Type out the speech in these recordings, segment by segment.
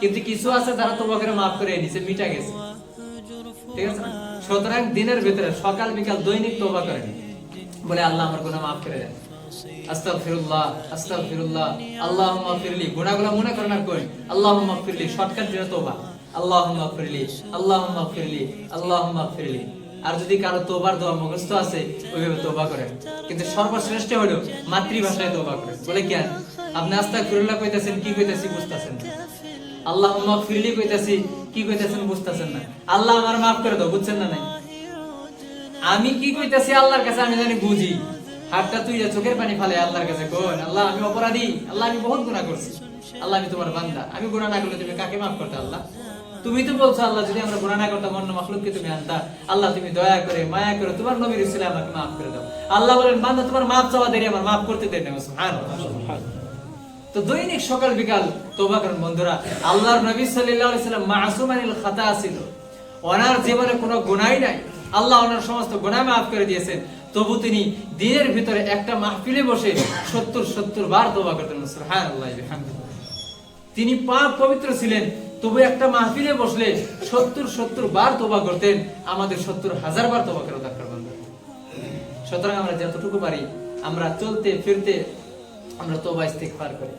কিন্তু কিছু আছে যারা তোবা করে মাফ করে দিছে মিটা গেছে। ঠিক আছে সুতরাং দিনের ভিতরে সকাল বিকাল দৈনিক তোবা করেন বলে, আল্লাহ আমার গুনাহ মাফ করে দেন। আস্তাগফিরুল্লাহ আস্তাগফিরুল্লাহ। আল্লাহুম্মা ফিরলি গুনাহগুলো মনে করেন আর কই? আল্লাহুম্মা ফিরলি শর্টকাট দিয়ে তোবা আল্লাহুম্মা ফিরলি আল্লাহুম্মা ফিরলি আল্লাহুম্মা ফিরলি আর যদি কারও তোবার দোয়া মুখস্থ আছে, ওইভাবে তোবা করেন। কিন্তু সর্বশ্রেষ্ঠ হলো মাতৃভাষায় তোবা করেন। বলে কেন? আপনি আস্তাগফিরুল্লাহ কইতাছেন, কি কইতাছি বুঝতাছেন না। আল্লাহ ফিরলি কইতাছি, কি কইতাছেন বুঝতাছেন না। আল্লাহ আমার মাফ করে দাও, বুঝছেন না নাই? আমি কি কইতাছি আল্লাহর কাছে আমি জানি বুঝি। হাতটা তুই চোখের পানি ফালে আল্লাহর কাছে কোন আল্লাহ, আমি অপরাধী। আল্লাহ, আমি বহুত গুনাহ করছি। আল্লাহ, আমি তোমার বান্দা। আমি গুনাহ না করলে তুমি কাকে মাফ করতে আল্লাহ? তুমি তো বলছো, আল্লাহ, যদি আমরা গুনাহ না করতাম, অন্য মাখলুককে তুমি আনতা। আল্লাহ, তুমি দয়া করে, মায়া করে তোমার নবীর উসিলে আমাকে মাফ করে দাও। আল্লাহ বলেন, বান্দা, তোমার মাফ চাওয়া দেরি, আমার মাফ করতে দেন না। সুবহানাল্লাহ। তো দৈনিক সকাল বিকাল তোবা করেন বন্ধুরা, আল্লাহর নবী আলাইহি সাল্লাম মাসুম আনিল খাতা ছিল। ওনার জীবনে কোনো গুনাহই নাই। আল্লাহ ওনার সমস্ত গুনাহ মাফ করে দিয়েছেন। তবু তিনি দিনের ভিতরে একটা মাহফিলে বসে 70 70 বার তোবা করতেন। সুবহানাল্লাহ বিহামদিহি তিনি পাক পবিত্র ছিলেন, তবু একটা মাহফিলে বসলে 70 70 বার তোবা করতেন। আমাদের 70 হাজার বার তোবা করা দরকার বন্ধুরা। সুতরাং আমরা যতটুকু পারি, আমরা চলতে, ফিরতে আমরা তোবা ইস্তেগফার করি।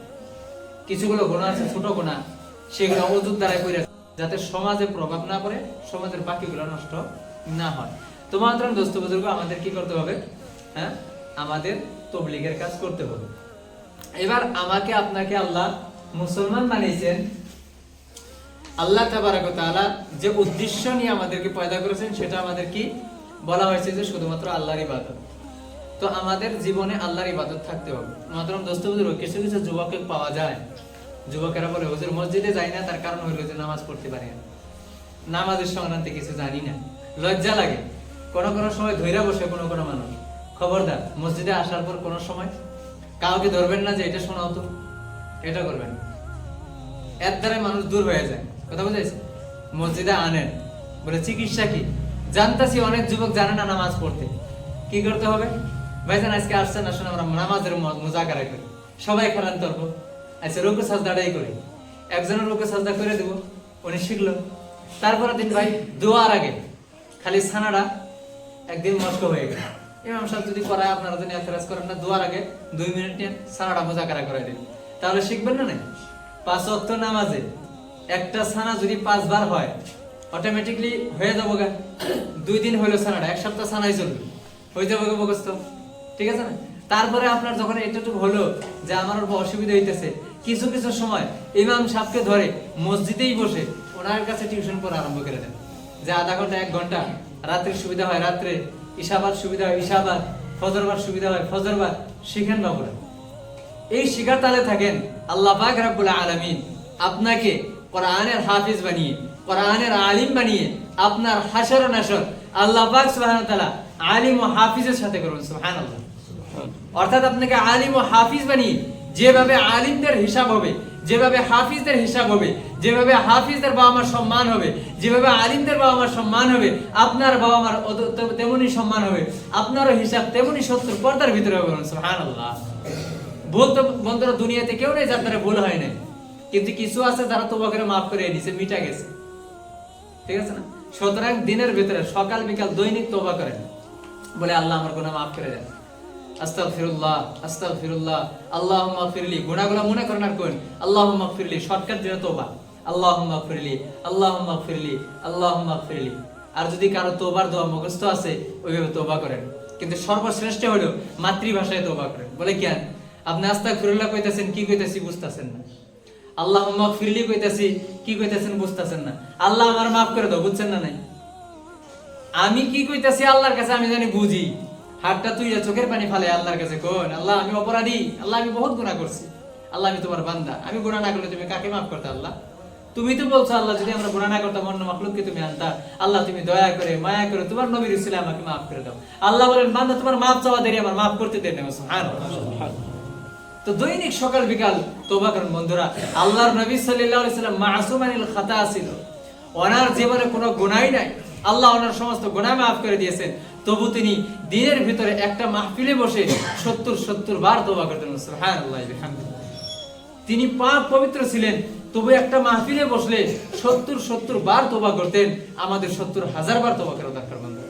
কিছুগুলো গুনাহ আছে, ছোট গুনাহ সেগুলো অজুর দ্বারা করে যাতে সমাজে প্রভাব না পড়ে, সমাজের বাকিগুলো নষ্ট না হয়। তো মাত্রান দোস্ত বুজুর্গ, আমাদের কি করতে হবে? হ্যাঁ? আমাদের তবলিগের কাজ করতে হবে। এবার আমাকে আপনাকে আল্লাহ মুসলমান বানিয়েছেন। আল্লাহ তাবারাক ওয়া যে উদ্দেশ্য নিয়ে আমাদেরকে পয়দা করেছেন, সেটা আমাদের কি? বলা হয়েছে যে শুধুমাত্র আল্লাহর ইবাদত। তো আমাদের জীবনে আল্লাহর ইবাদত থাকতে হবে। মাতরম দোস্ত বুজুর্গ কিছু কিছু যুবক পাওয়া যায়। যুবকেরা বলে হুজুর মসজিদে যাই না, তার কারণ হলো যে নামাজ পড়তে পারি না। নামাজের সংক্রান্তে কিছু জানি না। লজ্জা লাগে। কোনো কোনো সময় ধৈরা বসে কোনো কোনো মানুষ। খবরদার, মসজিদে আসার পর কোনো সময় কাউকে ধরবেন না যে এটা শোনাও তো, এটা করবেন এর দ্বারা মানুষ দূর হয়ে যায়। কথা বুঝেছে? মসজিদে আনেন। বলে, চিকিৎসা কি? জানতাছি অনেক যুবক জানে না নামাজ পড়তে। কি করতে হবে? ভাইজান আজকে আসছেন আসুন, আমরা নামাজের মোজাকারা করি। সবাই খেলান তর্ক আচ্ছা রুকু সাজদাটাই করি। একজনের রুকু সাজদা করে দেবো, উনি শিখলো। তারপরে দিন ভাই, দোয়ার আগে। খালি ছানাটা একদিন মস্ক হয়ে গেল। ইমাম সাহেব যদি করায়, আপনারা যদি এতরাজ করেন না, দোয়ার আগে দুই মিনিট নিয়ে ছানাটা মোজাকারা করে দিন। তাহলে শিখবেন না নাই পাঁচ অক্ট নামাজে একটা ছানা যদি পাঁচবার হয় অটোমেটিকলি হয়ে যাব গা। দুই দিন হইল ছানাটা, এক সপ্তাহ ছানাই চলবে। হয়ে যাব গা মুখস্থ। ঠিক আছে না? তারপরে আপনার যখন এতটুকু হলো যে আমার অল্প অসুবিধা হইতেছে, কিছু কিছু সময় ইমাম সাহেবকে ধরে মসজিদেই বসে ওনার কাছে টিউশন পড়া আরম্ভ করে দেন। যে আধা ঘণ্টা, এক ঘণ্টা, রাত্রির সুবিধা হয় রাত্রে ইশাবাদ সুবিধা হয় ইশাবাদ ফজরবার সুবিধা হয় ফজরবার, শিখেন বাবুরা এই শিখার তালে থাকেন আল্লাহ পাক রাব্বুল আলামিন। আপনাকে কোরআনের হাফিজ বানিয়ে, কোরআনের আলিম বানিয়ে আপনার হাসর নাসর আল্লাহ পাক সুবহানাহু ওয়া তাআলা আলিম ও হাফিজের সাথে করুন, সুবহানাল্লাহ। অর্থাৎ আপনাকে আলিম ও হাফিজ বানিয়ে যেভাবে আলিমদের হিসাব হবে, যেভাবে হাফিজদের হিসাব হবে, যেভাবে হাফিজদের বাবা মার সম্মান হবে, যেভাবে আলিমদের বাবা মার সম্মান হবে, আপনার বাবা মার তেমনই সম্মান হবে, আপনারও হিসাব তেমনই সত্তর পর্দার ভিতরে হবে সুবহানাল্লাহ। ভুল তো বন্ধুরা দুনিয়াতে কেউ নেই যার দ্বারা ভুল হয় নাই। কিন্তু কিছু আছে যারা তোবা করে মাফ করে দিছে মিটা গেছে। ঠিক আছে না? সুতরাং দিনের ভিতরে সকাল বিকাল দৈনিক তোবা করেন। বলে, আল্লাহ আমার গুনাহ মাফ করে দেন। আস্তাগফিরুল্লাহ আস্তাগফিরুল্লাহ। আল্লাহুম্মা ফিরলি গুনাহগুলো মনে করেন আর কোন আল্লাহুম্মা শর্টকাট তোবা। আল্লাহুম্মা আল্লাহুম্মা আল্লাহুম্মা আর যদি কারও তোবার দোয়া মুখস্থ আছে, ওইভাবে তোবা করেন। কিন্তু সর্বশ্রেষ্ঠ হলো মাতৃভাষায় তোবা করেন। বলে কেন আপনি আস্তাগফিরুল্লাহ কইতাছেন, কি কইতাছি বুঝতাছেন না। আল্লাহ ফিরলি কইতাছি, কি কইতাছেন বুঝতাছেন না। আল্লাহ আমার মাফ করে দাও, বুঝছেন না নাই? আমি কি কইতাছি? আল্লাহর কাছে আমি জানি বুঝি। হাতটা তুই যা চোখের পানি ফালে আল্লাহর কাছে কোন আল্লাহ, আমি অপরাধী, আল্লাহ, আমি বহুত গুনাহ করছি। আল্লাহ, আমি তোমার বান্দা, আমি গুনাহ না করলে তুমি কাকে মাফ করতে, আল্লাহ? তুমি তো বলছো, আল্লাহ, যদি আমরা গুনাহ না করতাম, অন্য মাখলুককে তুমি আনতা। আল্লাহ, তুমি দয়া করে, মায়া করে তোমার নবীর উসিলে আমাকে মাফ করে দাও। আল্লাহ বলেন, বান্দা, তোমার মাফ চাওয়া দেরি, আমার মাফ করতে দেন তো দৈনিক সকাল বিকাল তোবা করেন বন্ধুরা, আল্লাহর নবী সাল্লাল্লাহু আলাইহি সাল্লাম মাসুম আনিল খাতা ছিল। ওনার জীবনে কোনো গুনাহই নাই। আল্লাহ ওনার সমস্ত গুনাহ মাফ করে দিয়েছেন। তবু তিনি দিনের ভিতরে একটা মাহফিলে বসে 70 70 বার তোবা করতেন। তিনি পাক পবিত্র ছিলেন, তবু একটা মাহফিলে বসলে সত্তর সত্তর বার তোবা করতেন, আমাদের সত্তর হাজার বার তোবা করা দরকার বন্ধু।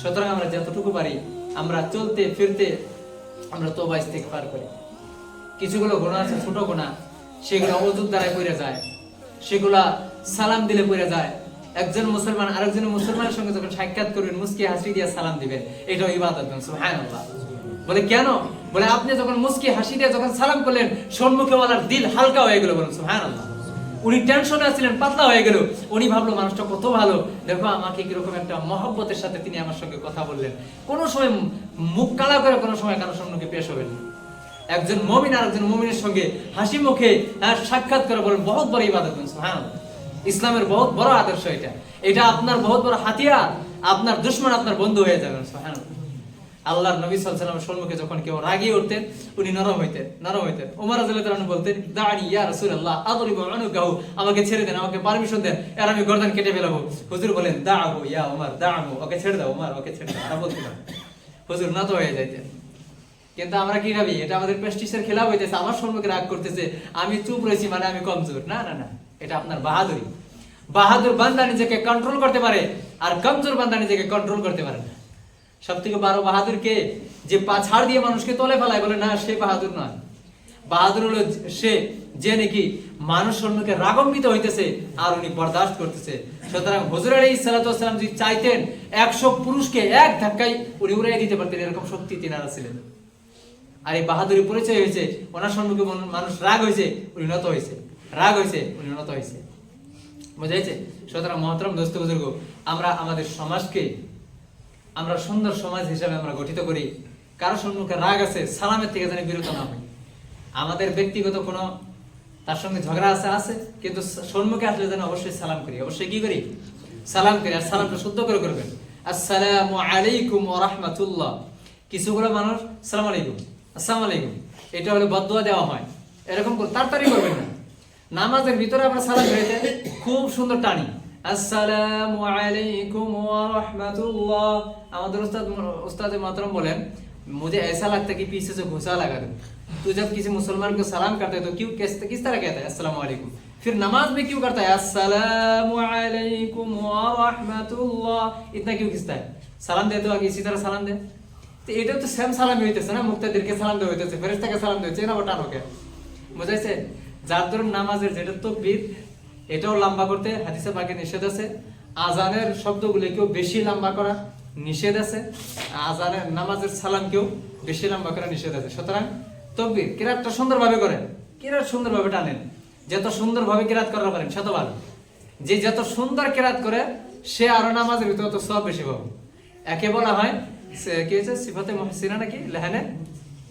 সুতরাং আমরা যতটুকু পারি, আমরা চলতে ফিরতে আমরা তোবা ইস্তেক পার করি। কিছুগুলো গুণা আছে, ছোট গোনা সেগুলো অজুর দ্বারাই পড়ে যায়। সেগুলা সালাম দিলে পড়ে যায়। একজন মুসলমান আরেকজন মুসলমানের সঙ্গে যখন সাক্ষাৎ করবেন, মুস্কি হাসি দিয়ে সালাম দিবেন, এটাও ইবাদত সুবহানাল্লাহ। বলে, কেন? বলে, আপনি যখন মুস্কি হাসি দিয়ে যখন সালাম করলেন সম্মুখে ওয়ালার দিল হালকা হয়ে গেল বলুন, সুবহানাল্লাহ। উনি টেনশনে আছিলেন, পাতলা হয়ে গেল। উনি ভাবলো, মানুষটা কত ভালো। দেখো, আমাকে কীরকম একটা মহব্বতের সাথে তিনি আমার সঙ্গে কথা বললেন। কোনো সময় মুখ কালা করে, কোনো সময় কারোর সম্মুখে পেশ হবেন একজন মমিন আর একজন মমিনের সঙ্গে হাসি মুখে সাক্ষাৎ করে বলেন, বহুত বড় ইবাদত হ্যাঁ ইসলামের বহুত বড় আদর্শ এটা। এটা আপনার বহুত বড় হাতিয়ার, আপনার দুশ্মন আপনার বন্ধু হয়ে যাবেন আল্লাহর নবী সাল্লাল্লাহু সম্মুখে যখন কেউ রাগিয়ে উঠতেন, উনি নরম হইতেন নরম হইতেন। ওমর রাদিয়াল্লাহু বলতেন, দাঁড়ি ইয়া রাসূলুল্লাহ, আদরিবু উনুকাহু আমাকে ছেড়ে দেন, আমাকে পারমিশন দেন। আর আমি গর্দান কেটে ফেলাবো। হুজুর বলেন দাআহু ইয়া ওমর দাআহু ওকে ছেড়ে দাও ওমর ওকে ছেড়ে দাও। আর বলতেন হুজুর নত হয়ে যাইতেন। কিন্তু আমরা কি ভাবি, এটা আমাদের প্রেস্টিজের খেলা হইতেছে, আমার সম্মুখে রাগ করতেছে, আমি চুপ রয়েছি মানে আমি কমজোর। না না না। এটা আপনার বাহাদুরি। বাহাদুর বান্দা নিজেকে কন্ট্রোল করতে পারে আর কমজোর বান্দা নিজেকে কন্ট্রোল করতে পারে না। সব থেকে বারো বাহাদুর কে? যে পা ছাড় দিয়ে মানুষকে তলে ফেলায় বলে, না, সে বাহাদুর নয়। বাহাদুর হলো সে, যে নাকি মানুষ সম্মুখে রাগম্বিত হইতেছে আর উনি বরদাস্ত করতেছে। সুতরাং হুজুর আলী সালাতাম যদি চাইতেন একশো পুরুষকে এক ধাক্কায় উনি উড়াই দিতে পারতেন, এরকম শক্তি তিনারা ছিলেন। আর এই বাহাদুরি পরিচয় হয়েছে, ওনার সম্মুখে মানুষ রাগ হয়েছে, উনি নত হয়েছে। রাগ হয়েছে উনি নত হয়েছে বুঝাইছে? সুতরাং মহতরম দোস্ত বুজুর্গ, আমরা আমাদের সমাজকে, আমরা সুন্দর সমাজ হিসাবে আমরা গঠিত করি। কারও সম্মুখে রাগ আছে, সালামের থেকে যেন বিরত না হই। আমাদের ব্যক্তিগত কোনো, তার সঙ্গে ঝগড়া আছে আছে, কিন্তু সম্মুখে আসলে যেন অবশ্যই সালাম করি। অবশ্যই কি করি? সালাম করি, আর সালামটা শুদ্ধ করে করবেন। আসসালামু আলাইকুম রাহমাতুল্লাহ। কিছুগুলো মানুষ, সালাম আলাইকুম। আসসালামু আলাইকুম। এটা হলে বদদোয়া দেওয়া হয়। এরকম করে তাড়াতাড়ি করবেন না। নামাজের ভিতরে আমরা সালাম ফেরাইতে খুব সুন্দর টানি আসসালামু আলাইকুম ওয়া রাহমাতুল্লাহ আমাদের উস্তাদ উস্তাদ মাতরম बोलें मुझे ऐसा लगता है कि पीछे से घुसा लगा दो तो जब किसी मुसलमान को सलाम करते हैं तो क्यों किस किस तरह कहता है अस्सलाम वालेकुम फिर नमाज में क्यों करता है अस्सलाम वालेकुम वा रहमतुल्लाह इतना क्यों खींचता है सलाम देते हो आगे इसी तरह सलाम दे তো এটা তো সেম সালামি হইতেছে না মুক্তাদেরকে সালাম দেওয়া হইতেছে ফেরেস্তাকে সালাম দিচ্ছে না ওটা ওকে বুঝাইছে যার ধরুন নামাজের যেটা তকবীর, এটাও লম্বা করতে হাদিসে পাকে নিষেধ আছে। আজানের শব্দগুলিকেও বেশি লম্বা করা নিষেধ আছে। আজানের নামাজের সালাম সালামকেও বেশি লম্বা করা নিষেধ আছে। সুতরাং তকবীর কিরাতটা সুন্দরভাবে করেন। কিরাত সুন্দরভাবে টানেন। যত সুন্দরভাবে কিরাত করা পারেন, শত ভালো। যে যত সুন্দর কিরাত করে, সে আরও নামাজের ভিতরে তত সব বেশি পাবে। একে বলা হয় কি হয়েছে? সিফাতে মহসিনা নাকি? লেহানে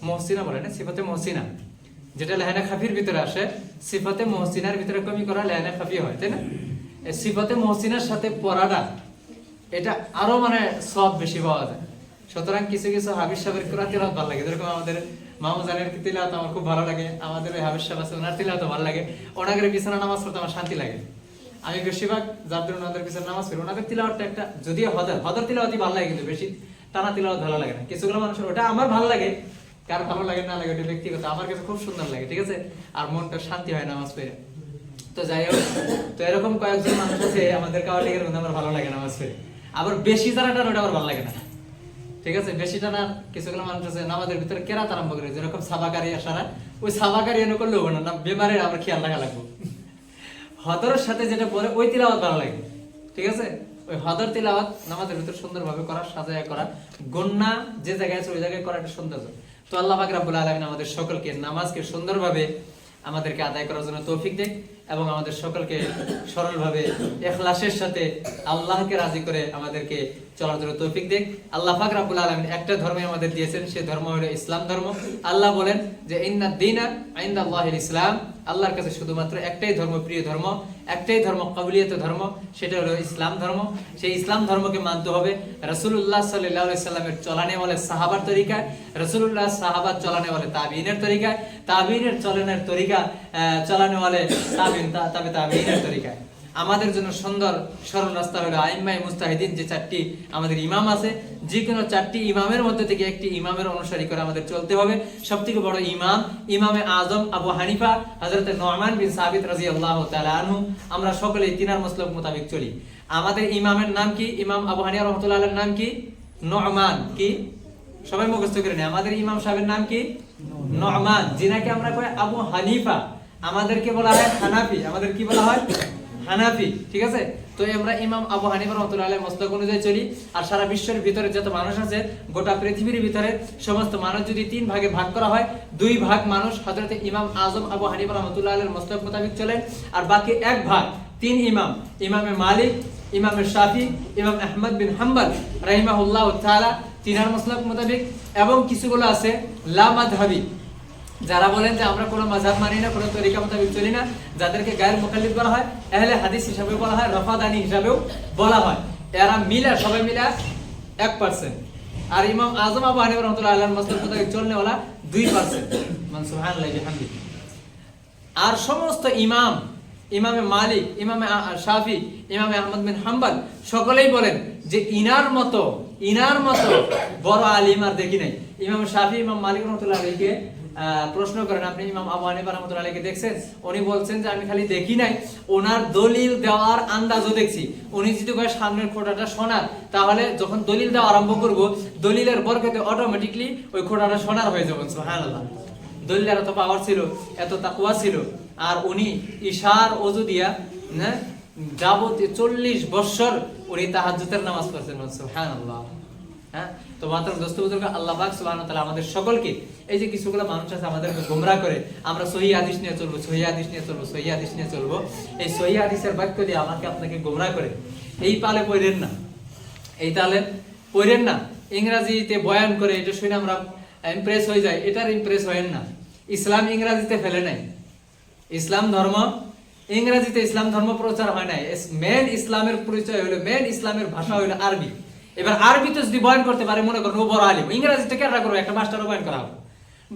মহসিনা বলে না? সিফাতে মহসিনা। যেটা লেহানে খাফির ভিতরে আসে, সিফাতে মহসিনার ভিতরে কমি করা লেহানে খাফি হয়, তাই না? সিফাতে মহসিনার সাথে পড়াটা এটা আরও মানে সব বেশি পাওয়া যায়। সুতরাং কিছু কিছু হাবিজ সাহেবের কোরআন তিলাওয়াত ভালো লাগে। যেরকম আমাদের মামুজানের তিলাওয়াত আমার খুব ভালো লাগে, আমাদের ওই হাবিজ সাহেব আছে, ওনার তিলাওয়াত ভালো লাগে। ওনাদের বিছানা নামাজ পড়তে আমার শান্তি লাগে। আমি বেশিরভাগ যাদের ওনাদের পিছনে নামাজ পড়ি, ওনাদের তিলাওয়াতটা একটা, যদিও হদর হদর তিলাওয়াতই ভালো লাগে কিন্তু বেশি, টানা তিলাওয়াত ভালো লাগে না। কিছুগুলো মানুষের ওটা আমার ভালো লাগে কার ভালো লাগে, না লাগে, ওটা ব্যক্তিগত। আমার কাছে খুব সুন্দর লাগে, ঠিক আছে? আর মনটা শান্তি হয় নামাজ পড়ে। তো যাই হোক, তো এরকম কয়েকজন মানুষ আছে, আমাদের কাওয়ালিগের মধ্যে আমার ভালো লাগে নামাজ পড়ে। আবার বেশি যারা টান ওটা আমার ভালো লাগে না। ঠিক আছে? বেশি টানা কিছুগুলো মানুষ আছে, নামাজের ভিতরে কেরাত আরম্ভ করে, যেরকম সাবাকারি আসারা ওই সাবাকারি এনে করলেও হবে না বেমারের আমরা খেয়াল রাখা লাগবো। হদরের সাথে যেটা পরে, ওই তিলাওয়াত ভালো লাগে। ঠিক আছে? ওই হদর তিলাওয়াত নামাজের ভিতর সুন্দরভাবে করা, সাজায় করা। গন্না যে জায়গায় আছে, ওই জায়গায় করা একটা সৌন্দর্য। তো আল্লাহ পাক আলামিন আমাদের সকলকে নামাজকে সুন্দরভাবে আমাদেরকে আদায় করার জন্য তৌফিক দেখ এবং আমাদের সকলকে সরলভাবে এখলাসের সাথে আল্লাহকে রাজি করে আমাদেরকে চলার জন্য তৌফিক দেখ আল্লাহ পাক রাব্বুল আলামিন একটা ধর্মে আমাদের দিয়েছেন, সে ধর্ম হলো ইসলাম ধর্ম। আল্লাহ বলেন যে, ইন্না দিনা ইনদাল্লাহিল ইসলাম। আল্লাহর কাছে শুধুমাত্র একটাই ধর্ম প্রিয় ধর্ম, একটাই ধর্ম কাবুলিয়ত ধর্ম, সেটা হলো ইসলাম ধর্ম। সেই ইসলাম ধর্মকে মানতে হবে রসুল্লাহ সাল্লাহ সাল্লামের চলানে বলে সাহাবার তরিকা রসুল্লাহ সাহাবার চলানে বলে তাবিনের তরিকায়। তাবিনের চলনের তরিকা চলানে বলে তাবিন তা- তবে তাবিনের তরিকায় আমাদের জন্য সুন্দর সরল রাস্তা হলো আইম্মাই মুস্তাহিদিন যে চারটি আমাদের ইমাম আছে যে কোনো চারটি ইমামের মধ্যে থেকে একটি ইমামের অনুসারী করে আমাদের চলতে হবে। সব থেকে বড় ইমাম ইমামে আজম আবু হানিফা হজরত নোমান বিন সাবিত রাজি আল্লাহ আনহু। আমরা সকলেই তিনার মসলক মোতাবেক চলি। আমাদের ইমামের নাম কি? ইমাম আবু হানিয়া রহমতুল্লাহ আলের নাম কি? নোমান কি? সবাই মুখস্থ করে নেই আমাদের ইমাম সাহেবের নাম কি? নহমান যিনাকে আমরা কই? আবু হানিফা। আমাদেরকে বলা হয় হানাফি। আমাদের কি বলা হয়? হানাফি, ঠিক আছে? তো আমরা ইমাম আবু হানিফা রহমতুল্লাহ আলাইহির মস্তক অনুযায়ী চলি। আর সারা বিশ্বের ভিতরে যত মানুষ আছে, গোটা পৃথিবীর ভিতরে সমস্ত মানুষ যদি তিন ভাগে ভাগ করা হয়, দুই ভাগ মানুষ হযরত ইমাম আজম আবু হানিফা রহমতুল্লাহ আলাইহির মস্তক মোতাবেক চলেন আর বাকি এক ভাগ, তিন ইমাম, ইমামে মালিক, ইমামে শাফি, ইমাম আহমদ বিন হাম্বল রাহিমাহুল্লাহ তাআলা, তিনার মসলাক মোতাবেক। এবং কিছুগুলো আছে লা মাযহাবি। যারা বলেন যে আমরা কোনো মাযহাব মানি না কোনো তরিকা মোতাবেক চলি না যাদেরকে গায়ের মুখাল্লিফ বলা হয় আহলে হাদিস হিসাবে বলা হয় রফাদানি হিসাবেও বলা হয়। এরা মিলা সবাই মিলা এক পার্সেন্ট আর ইমাম আজম আবু হানিফা রহমতুল্লাহ আল্লাহর মসলাক মোতাবেক চলনে ওলা দুই পার্সেন্ট আর সমস্ত ইমাম ইমামে মালিক ইমামে শাফি ইমামে আহমদ বিন হাম্বল সকলেই বলেন যে ইনার মতো ইনার মতো বড় আলিম আর দেখি নাই। ইমাম শাফি ইমাম মালিক রহমতুল্লাহ আলীকে প্রশ্ন করেন। আপনি ইমাম আবু হানিফা রহমতুল্লাহ আলীকে দেখছেন? উনি বলছেন যে, আমি খালি দেখি নাই। ওনার দলিল দেওয়ার আন্দাজও দেখছি। উনি যদি কয়, সামনের খোঁটাটা শোনার তাহলে যখন দলিল দেওয়া আরম্ভ করব, দলিলের বরকতে অটোমেটিকলি ওই খোঁটাটা শোনার হয়ে যাবে। সুবহানাল্লাহ। দলিলের এত পাওয়ার ছিল, এত তাকুয়া ছিল। আর উনি ইশার অজু দিয়া না যাবতীয় চল্লিশ বৎসর উনি তাহাজ্জুদের নামাজ পড়ছেন সুবহানাল্লাহ। হ্যাঁ তো মাত্র দোস্ত বুজুর্গ আল্লাহ পাক সুবহানাহু ওয়া তাআলা আমাদের সকলকে এই যে কিছুগুলো মানুষ আছে আমাদেরকে গোমরাহ করে, আমরা সহি হাদিস নিয়ে চলবো, সহি হাদিস নিয়ে চলবো, সহি হাদিস নিয়ে চলবো। এই সহি হাদিসের বাক্য দিয়ে আমাকে আপনাকে গোমরাহ করে। এই পালে পড়েন না। এই তাহলে পড়েন না। ইংরাজিতে বয়ান করে, এটা শুনে আমরা ইমপ্রেস হয়ে যাই, এটার ইমপ্রেস হয়েন না। ইসলাম ইংরাজিতে ফেলে নাই। ইসলাম ধর্ম, ইংরেজিতে ইসলাম ধর্ম প্রচার হয় নাই। মেন ইসলামের পরিচয় হলো মেন ইসলামের ভাষা হলো আরবি। এবার আরবিতে যদি বয়ান করতে পারে, মনে করেন বড় আলিম, ইংরেজিতে কেটা করব? একটা মাস্টারও বয়ান করা হবে।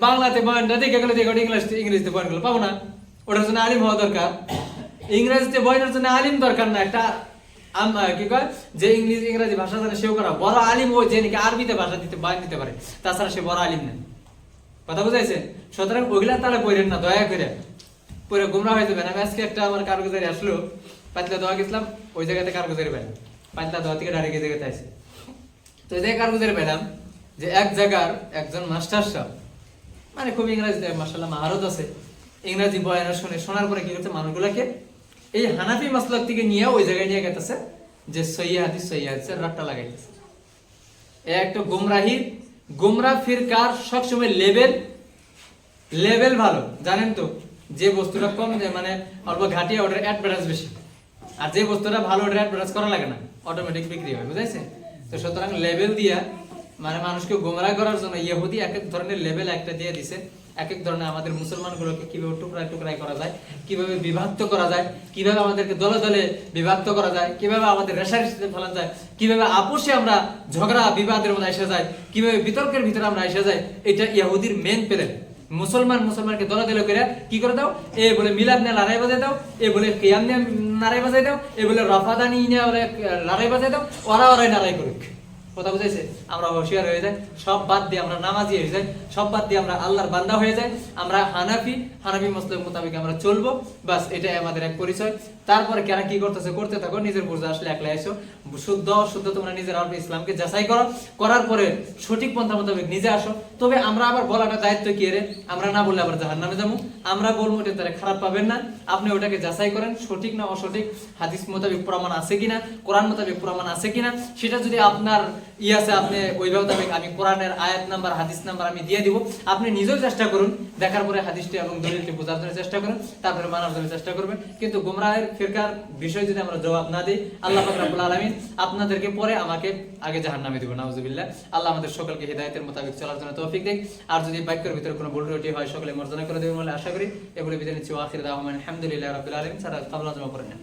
বাংলাতে বয়ানটা দেখে গেলে দেখে ইংলিশ ইংরেজিতে বয়ান করলে পাবো না। ওটার জন্য আলিম হওয়া দরকার। ইংরেজিতে বয়ানের জন্য আলিম দরকার না। একটা কি কয়? যে ইংরেজি ইংরেজি ভাষা জানে সেও করা। বড় আলিম ও যে নাকি আরবিতে ভাষা দিতে বয়ান দিতে পারে, তাছাড়া সে বড় আলিম না। কথা বুঝাইছে? সুতরাং ওইগুলা তাহলে পড়েন না, দয়া করে পরে গুমরা হয়ে যাবেন আমি আজকে একটা আমার কারগুজারি আসলো। পাতলা দোয়া গেছিলাম, ওই জায়গাতে কারগুজারি পেলাম পাতলা দোয়া থেকে ডাইরেক্ট এই জায়গাতে আসে তো এই জায়গায় কারগুজারি পেলাম যে এক জায়গার একজন মাস্টার সাহেব মানে খুব ইংরেজিতে মাসাল্লাহ মাহারত আছে, ইংরেজি বয়ান শুনে শোনার পরে কি করছে, মানুষগুলাকে এই হানাফি মাসলাক থেকে নিয়ে ওই জায়গায় নিয়ে গেতেছে, যে সৈয়া হাদিস সৈয়া রাট্টা লাগাইতেছে। এ একটা গুমরাহি, গুমরা ফিরকার সবসময় লেভেল লেভেল ভালো, জানেন তো, যে বস্তুটা কম, যে মানে অল্প ঘাটিয়া ওটার অ্যাডভার্টাইজ বেশি। আর যে বস্তুটা ভালো, ওটার অ্যাডভার্টাইজ করা লাগে না অটোমেটিক বিক্রি হয় বুঝাইছে তো সুতরাং লেভেল দিয়া মানে মানুষকে গোমরা করার জন্য ইহুদি এক এক ধরনের লেভেল একটা দিয়ে দিছে। এক এক ধরনের আমাদের মুসলমানগুলোকে কীভাবে টুকরায় টুকরায় করা যায়, কীভাবে বিভক্ত করা যায়, কীভাবে আমাদেরকে দলে দলে বিভক্ত করা যায়, কীভাবে আমাদের রেশারেশিতে ফেলা যায়, কীভাবে আপোষে আমরা ঝগড়া বিবাদের মধ্যে এসে যায়, কীভাবে বিতর্কের ভিতরে আমরা এসে যাই এটা ইহুদির মেন প্ল্যান মুসলমান মুসলমানকে দলা দলে করে কি করে দাও? এ বলে মিলাদ নিয়ে লড়াই বাজাই দাও, এ বলে কেয়াম নিয়ে নারাই বাজাই দাও, এ বলে রফাদানি নিয়ে ওরা লড়াই বাজাই দাও, ওরা ওরাই নারাই করুক। কথা বুঝাইছে আমরা হয়ে যাই, সব বাদ দিয়ে আমরা নামাজি হয়ে যাই, সব বাদ দিয়ে আমরা আল্লাহর বান্দা হয়ে যাই, আমরা হানাফি হানাফি মুসলিম মোতাবেক আমরা চলবো, বাস এটাই আমাদের এক পরিচয়। তারপরে কেন কি করতেছে, করতে থাকো, নিজের বুঝে আসলে একলা এসো। শুদ্ধ, অশুদ্ধ তোমরা নিজের আরবি ইসলামকে যাচাই করো, করার পরে সঠিক পন্থা মোতাবেক নিজে আসো। তবে আমরা আবার বলাটা দায়িত্ব কি রে আমরা না বললে আবার জাহার নামে যাব। আমরা বলব এটা তারা খারাপ পাবেন না। আপনি ওটাকে যাচাই করেন, সঠিক না অসঠিক, হাদিস মোতাবেক প্রমাণ আছে কিনা, কোরআন মোতাবেক প্রমাণ আছে কিনা, সেটা যদি আপনার ই আছে, আপনি ওই মোতাবেক আমি কোরআনের আয়াত নাম্বার, হাদিস নাম্বার আমি দিয়ে দিব। আপনি নিজেও চেষ্টা করুন, দেখার পরে হাদিসটি এবং দলিলটি বোঝার জন্য চেষ্টা করুন, তারপরে মানার জন্য চেষ্টা করবেন। কিন্তু গুমরাহের ফিরকার বিষয় যদি আমরা জবাব না দিই, আল্লাহ পাক রাব্বুল আলামিন আপনাদেরকে পরে আমাকে আগে জাহান্নামে দিব, নাউজুবিল্লাহ। আল্লাহ আমাদের সকলকে হিদায়াতের মোতাবেক চলার জন্য তৌফিক দিক। আর যদি বাক্যের ভিতরে কোনো ভুল ত্রুটি হয়, সকলে মর্জনা করে দেবেন বলে আশা করি। এগুলো বিদায় নিচ্ছি ওয়াখির দাওয়ামান আলহামদুলিল্লাহ রাব্বিল আলামিন। সারা তাবলা জমা করে নেন